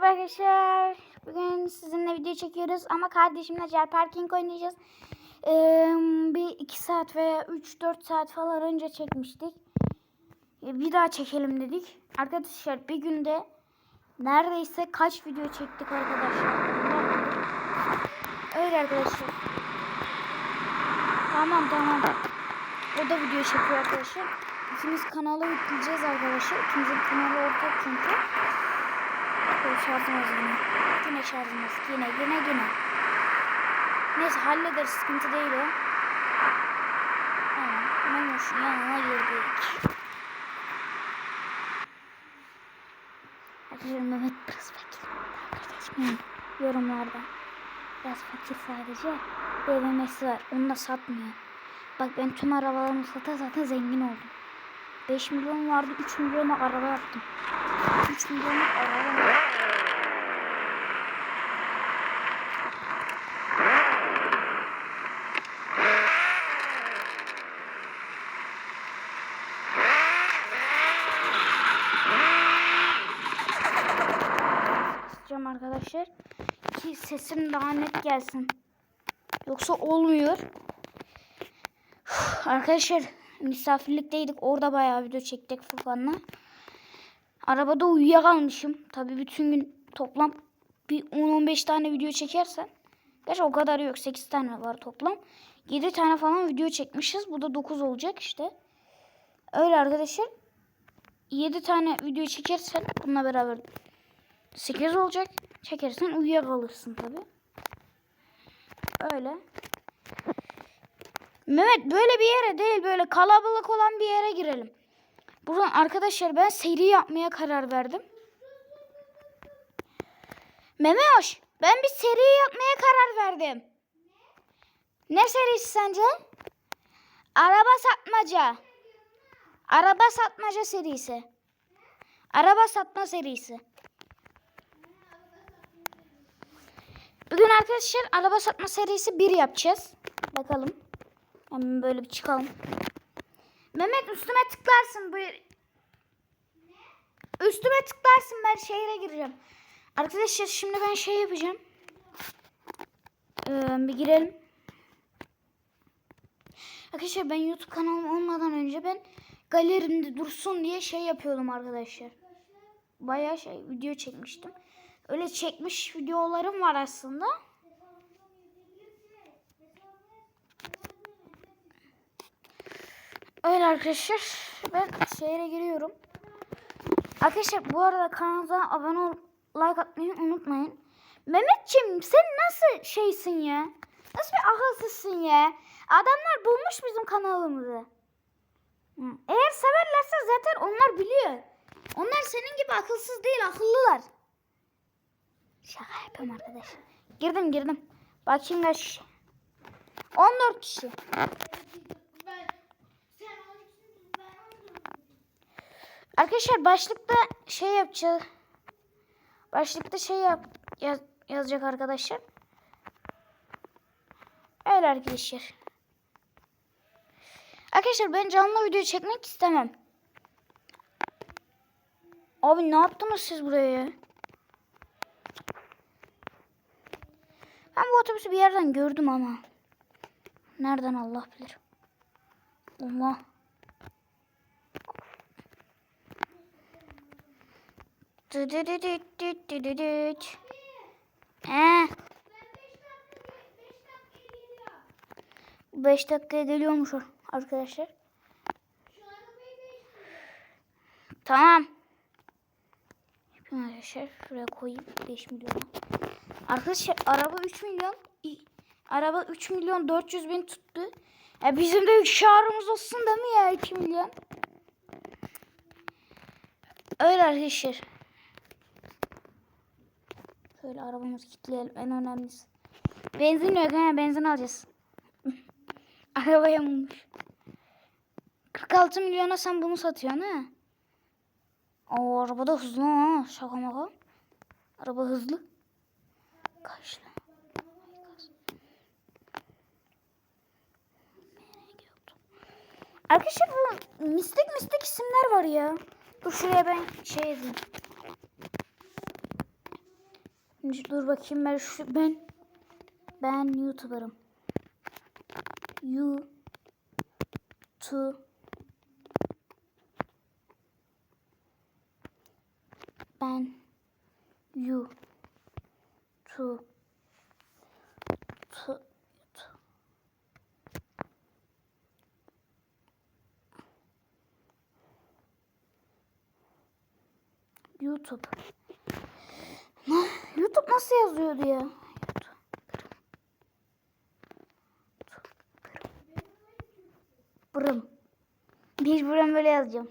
Merhaba arkadaşlar. Bugün sizinle video çekiyoruz ama kardeşimle Cer Parking oynayacağız. Ee, bir iki saat veya 3-4 saat falan önce çekmiştik. Ee, Bir daha çekelim dedik. Arkadaşlar bir günde neredeyse kaç video çektik arkadaşlar. Öyle arkadaşlar. Tamam tamam. O da video çekiyor arkadaşlar. İkimiz kanala yükleyeceğiz arkadaşlar. İkimizin kanalı ortak çünkü. Böyle şarjımız yine. Yine şarjımız. Yine yine yine. Neyse hallederiz. Sıkıntı değil o. Tamam. Memoş'un yanına girdik. Arkadaşlar Mehmet biraz fakir. Yorumlarda. Biraz fakir sadece. BMW'si var. Onu da satmıyor. Bak ben tüm arabalarımı sata zaten zengin oldum. 5 milyon vardı 3 milyonu araba yaptım. 3 milyonu araba arkadaşlar ki sesim daha net gelsin. Yoksa olmuyor. Arkadaşlar misafirlikteydik. Orada bayağı video çektik Furkan'la. Arabada uyuyakalmışım. Tabii bütün gün toplam bir 10-15 tane video çekersen. Gerçi o kadar yok. 8 tane var toplam. 7 tane falan video çekmişiz. Bu da 9 olacak işte. Öyle arkadaşlar. 7 tane video çekersen bununla beraber 8 olacak. Çekersen uyuyakalırsın tabii. Öyle. Mehmet böyle bir yere değil böyle kalabalık olan bir yere girelim. Buradan arkadaşlar ben seri yapmaya karar verdim. Memeoş ben bir seri yapmaya karar verdim. Ne serisi sence? Araba satmaca. Araba satmaca serisi. Araba satma serisi. Bugün arkadaşlar araba satma serisi 1 yapacağız. Bakalım. Hemen böyle bir çıkalım. Mehmet üstüme tıklarsın buyur. Üstüme tıklarsın ben şehre gireceğim. Arkadaşlar şimdi ben şey yapacağım. Ee, bir girelim. Arkadaşlar ben YouTube kanalım olmadan önce ben galerimde dursun diye şey yapıyordum arkadaşlar. Bayağı şey video çekmiştim. Öyle çekmiş videolarım var aslında. Öyle arkadaşlar. Ben şehre giriyorum. Arkadaşlar bu arada kanalımıza abone ol, like atmayı unutmayın. Mehmetciğim sen nasıl şeysin ya? Nasıl bir akılsızsın ya? Adamlar bulmuş bizim kanalımızı. Eğer severlerse zaten onlar biliyor. Onlar senin gibi akılsız değil, akıllılar. Şaka yapıyorum arkadaşlar. Girdim girdim. Bakayım kaç kişi. 14 kişi. Arkadaşlar başlıkta şey yapacağız. Başlıkta şey yap yaz, yazacak arkadaşlar. Öyle arkadaşlar. Arkadaşlar ben canlı video çekmek istemem. Abi ne yaptınız siz buraya ya? Ben bu otobüsü bir yerden gördüm ama. Nereden Allah bilir. Allah. Dıdıdıdıdıdıdıdıt. Ee. 5 dakikaya geliyormuş arkadaşlar. Tamam. Arkadaşlar. Şuraya koyayım 5 milyon. Arkadaşlar araba 3 milyon. Araba 3 milyon 400 bin tuttu. Ya bizim de şarımız olsun değil mi ya 2 milyon? Öyle arkadaşlar. Şöyle arabamızı kilitleyelim en önemlisi. Benzin yok ha benzin alacağız. Araba yamulmuş. 46 milyona sen bunu satıyorsun ha? O araba da hızlı ha şaka maka. Araba hızlı. Kaçlı. Arkadaşlar bu mistik mistik isimler var ya. Dur şuraya ben şey yazayım. Dur bakayım ben şu ben ben YouTuber'ım. You to ben you to to YouTube. YouTube nasıl yazıyordu ya? Bırım. Mecburen böyle yazacağım.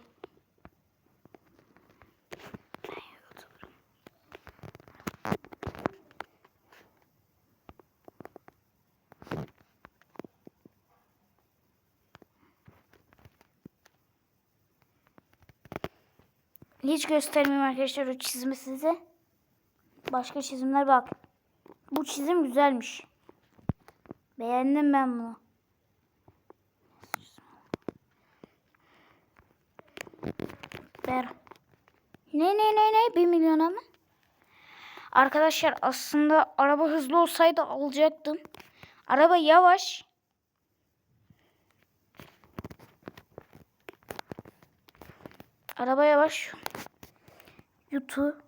Hiç göstermeyeyim arkadaşlar o çizimi size. Başka çizimler bak. Bu çizim güzelmiş. Beğendim ben bunu. Ver. Ne ne ne ne? 1 milyona mı? Arkadaşlar aslında araba hızlı olsaydı alacaktım. Araba yavaş. Araba yavaş. YouTube.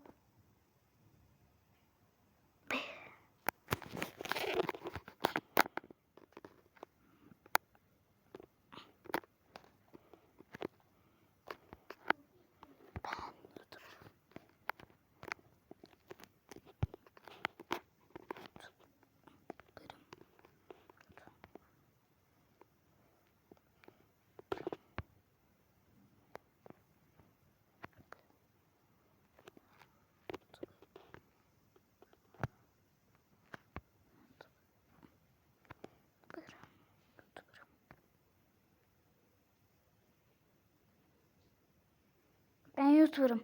Ben YouTuber'ım.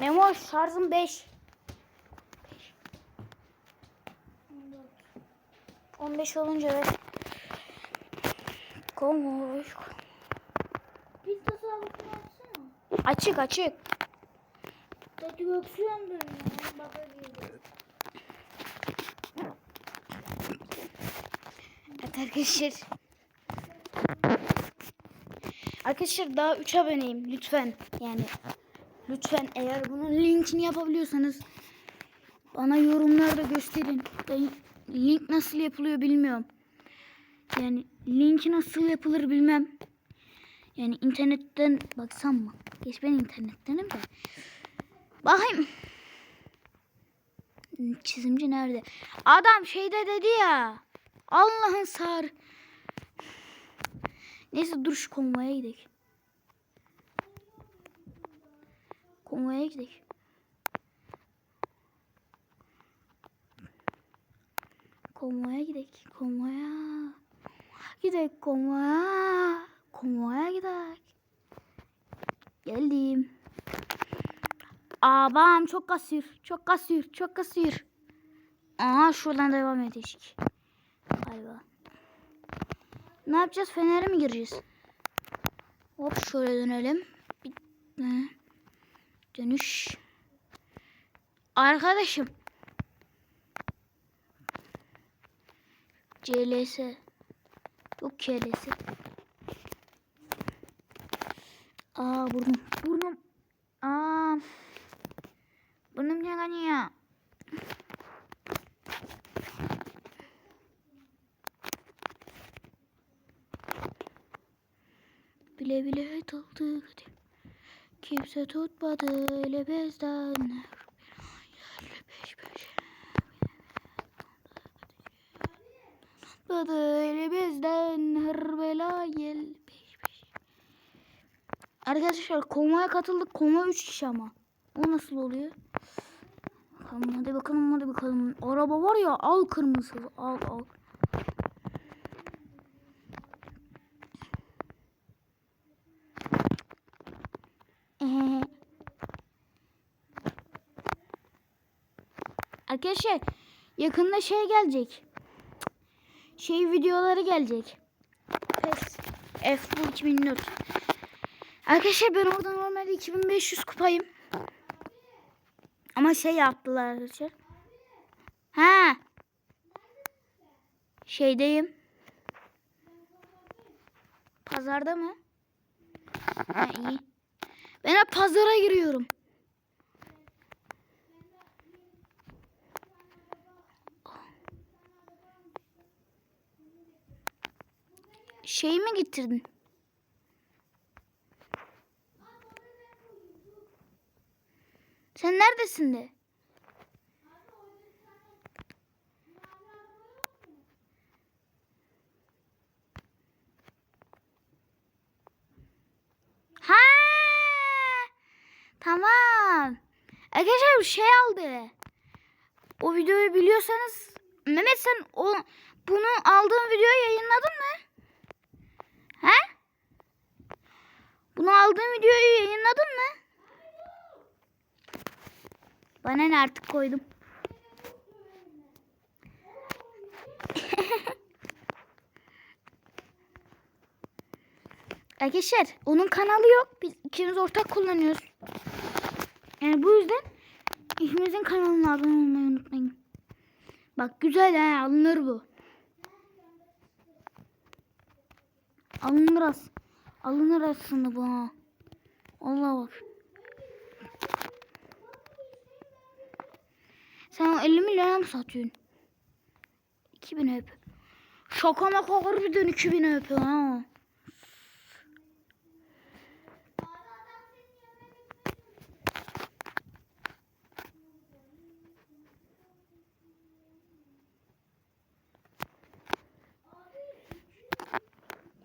Memo şarjım 5. 15 olunca. Konuş. Pizza sağlıkını açsana. Açık açık. Dedi öksüyorum. Evet arkadaşlar. Arkadaşlar daha 3 aboneyim lütfen. Yani lütfen eğer bunun linkini yapabiliyorsanız bana yorumlarda gösterin. Ben link nasıl yapılıyor bilmiyorum. Yani linki nasıl yapılır bilmem. Yani internetten baksam mı? Geç ben internettenim de. Bakayım. Çizimci nerede? Adam şeyde dedi ya. Allah'ın sar. Neyse dur şu konvoya gidelim. Konvoya gidelim. Konvoya gidelim. Konvoya. Gidelim konvoya. Geldim. Abam çok kasır. Çok kasır. Çok kasır. Aha şuradan devam edecek. Galiba. Ne yapacağız? Fener'e mi gireceğiz? Hop şöyle dönelim. Ne? Dönüş. Arkadaşım. CLS. Yok KLS. Aa burnum. Burnum. Aa. Burnum yanıyor. Bile bile daldık. Kimse tutmadı peşe. Tutmadı öyle bizden. Her bela gel. Arkadaşlar konvoya katıldık. Konvoy 3 kişi ama. O nasıl oluyor? Bakalım hadi bakalım hadi bakalım. Araba var ya al kırmızı al al. Ee, Arkadaşlar yakında şey gelecek. Şey videoları gelecek. PES. F 2004. Arkadaşlar ben orada normalde 2500 kupayım. Ama şey yaptılar arkadaşlar. Ha. Şeydeyim. Pazarda mı? Ha iyi. Ben hep pazara giriyorum. Şey mi getirdin? Sen neredesin de? Ha! Tamam. Arkadaşlar bir şey aldı. O videoyu biliyorsanız Mehmet sen o bunu aldığın videoyu yayınladın mı? He? Bunu aldığın videoyu yayınladın mı? Bana ne artık koydum. Arkadaşlar onun kanalı yok. Biz ikimiz ortak kullanıyoruz. Yani bu yüzden ikimizin kanalına abone olmayı unutmayın. Bak güzel ha alınır bu. Alınır az. Alınır aslında bu ha. Allah bak. Sen o 50 milyona mı satıyorsun? 2000 öp. Şaka maka harbiden 2000 öp ha.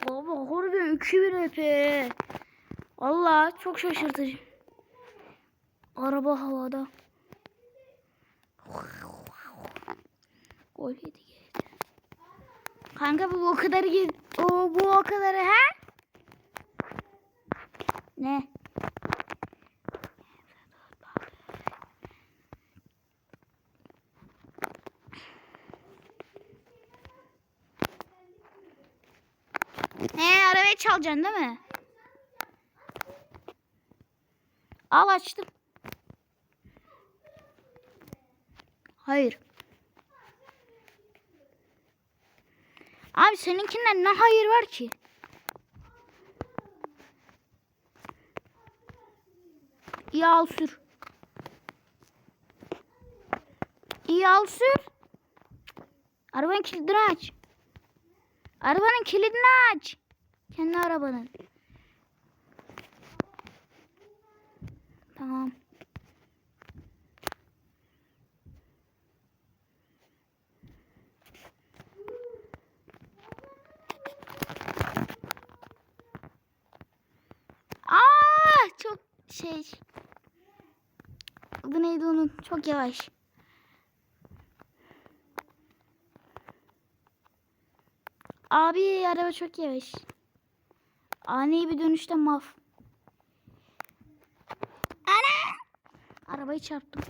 Baba harbiden 2000 öp. Allah çok şaşırtıcı. Araba havada. Gol geldi. Kanka bu o kadar. O bu o kadarı ha? Ne? Ne arabayı çalacaksın değil mi? Al açtım. Hayır. Abi seninkinden ne hayır var ki? İyi al sür. İyi al sür. Arabanın kilidini aç. Arabanın kilidini aç. Kendi arabanın. Tamam. Aa çok şey. Adı neydi onun? Çok yavaş. Abi araba çok yavaş. Ani bir dönüşte maf. Ana! Arabayı çarptım.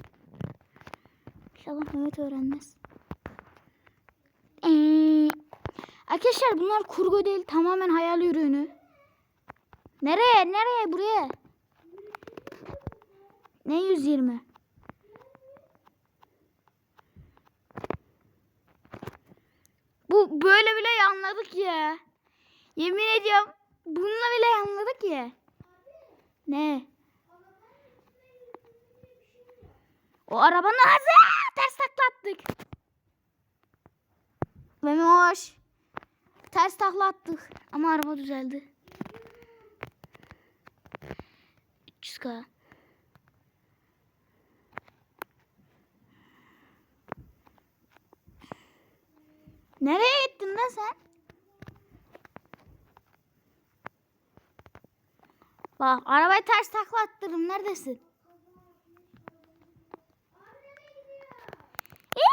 İnşallah Mehmet öğrenmez. Ee, arkadaşlar bunlar kurgu değil tamamen hayal ürünü. Nereye? Nereye? Buraya. Ne 120? Bu böyle bile anladık ya. Yemin ediyorum bununla bile anladık ya. Ne? O arabanın ağzı ters taklattık. Memoş. Ters taklattık ama araba düzeldi. 300k. Nereye gittin lan sen? Bak arabayı ters taklattırdım. Neredesin? Eee,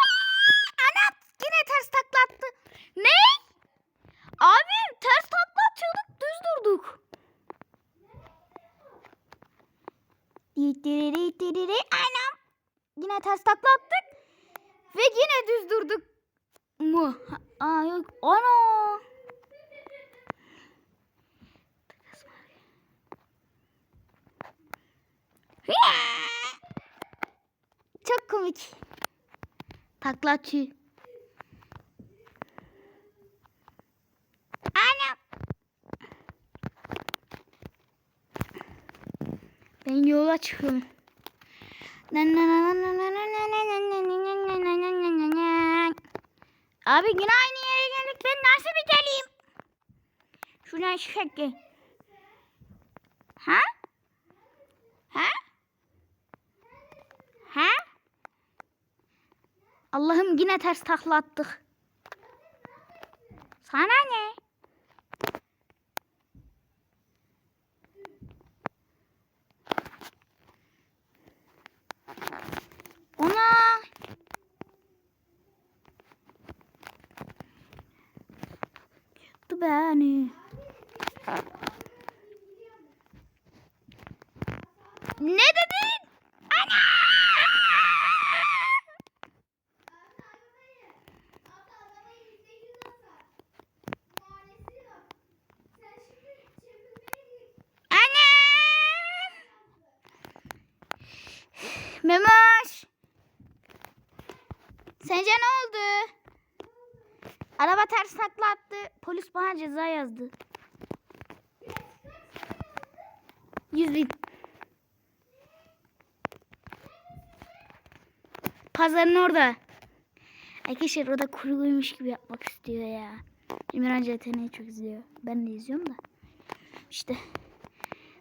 Ana yine ters taklattı. Ne? Abi ters takla düz durduk. Anam. Yine ters takla attık. Ve yine düz durduk mu? Aa yok. Ana. Çok komik. Takla atıyor. Anam. Ben yola çıkıyorum. Abi yine aynı yere geldik. Ben nasıl bir geleyim? Şuradan şöyle. Ha? Ha? Ha? Allah'ım yine ters takla attık. Sana ne? Ona. Yaktı beni. Ne dedin? Ana! Anne! Memoş. Sence ne oldu? Araba ters takla attı. Polis bana ceza yazdı. 100 bin. Pazarın orada. Arkadaşlar o da kuruluymuş gibi yapmak istiyor ya. İmran CTN'yi çok izliyor. Ben de izliyorum da. İşte.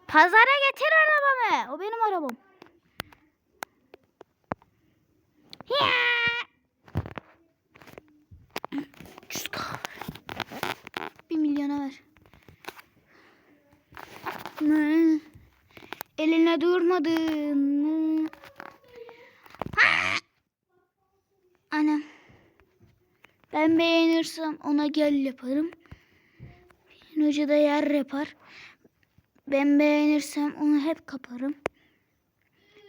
Pazara getir arabamı. O benim arabam. Ya. Küs kal. Bir milyona ver. Ne? Ha! Anam. Ben beğenirsem ona gel yaparım. Bir hoca da yer yapar. Ben beğenirsem onu hep kaparım.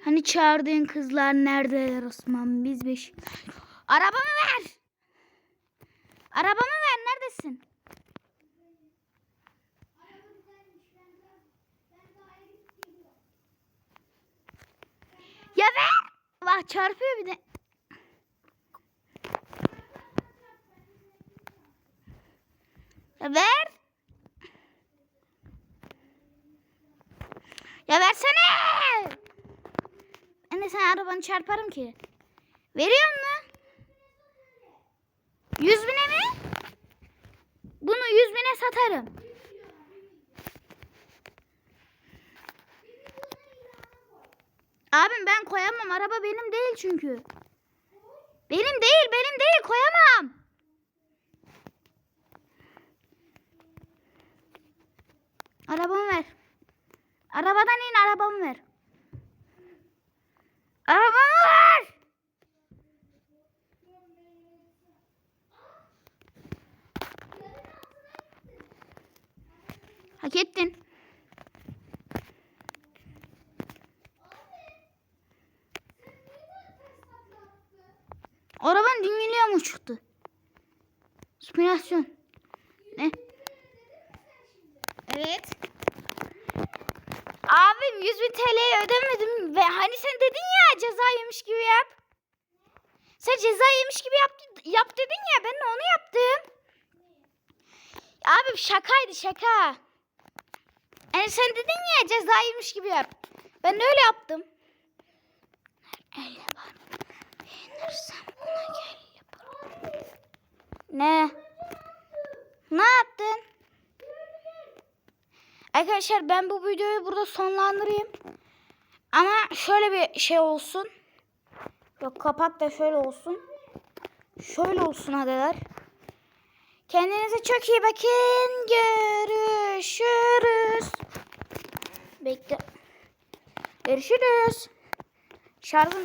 Hani çağırdığın kızlar neredeler Osman? Biz beş. Arabamı ver. Arabamı ver. Neredesin? Ya ver. Allah çarpıyor bir de. Ya ver. Ya versene. Ben de sen arabanı çarparım ki. Veriyor mu? Yüz bine mi? Bunu yüz bine satarım. Abim ben koyamam. Araba benim değil çünkü. Benim değil, benim değil. Koyamam. Arabamı ver. Arabadan in arabamı ver. Arabamı ver. Hak ettin. Araban dinleniyor mu çıktı? Simülasyon. Ne? Evet. Abim 100 bin TL'yi ödemedim ve hani sen dedin ya ceza yemiş gibi yap. Sen ceza yemiş gibi yap, yap dedin ya ben de onu yaptım. Abim şakaydı şaka. Yani sen dedin ya ceza yemiş gibi yap. Ben de öyle yaptım. Beğenirsem ona gel. Ne? Ne yaptın? Arkadaşlar ben bu videoyu burada sonlandırayım. Ama şöyle bir şey olsun. Yok kapak da şöyle olsun. Şöyle olsun hadiler. Kendinize çok iyi bakın. Görüşürüz. Bekle. Görüşürüz. Şarjım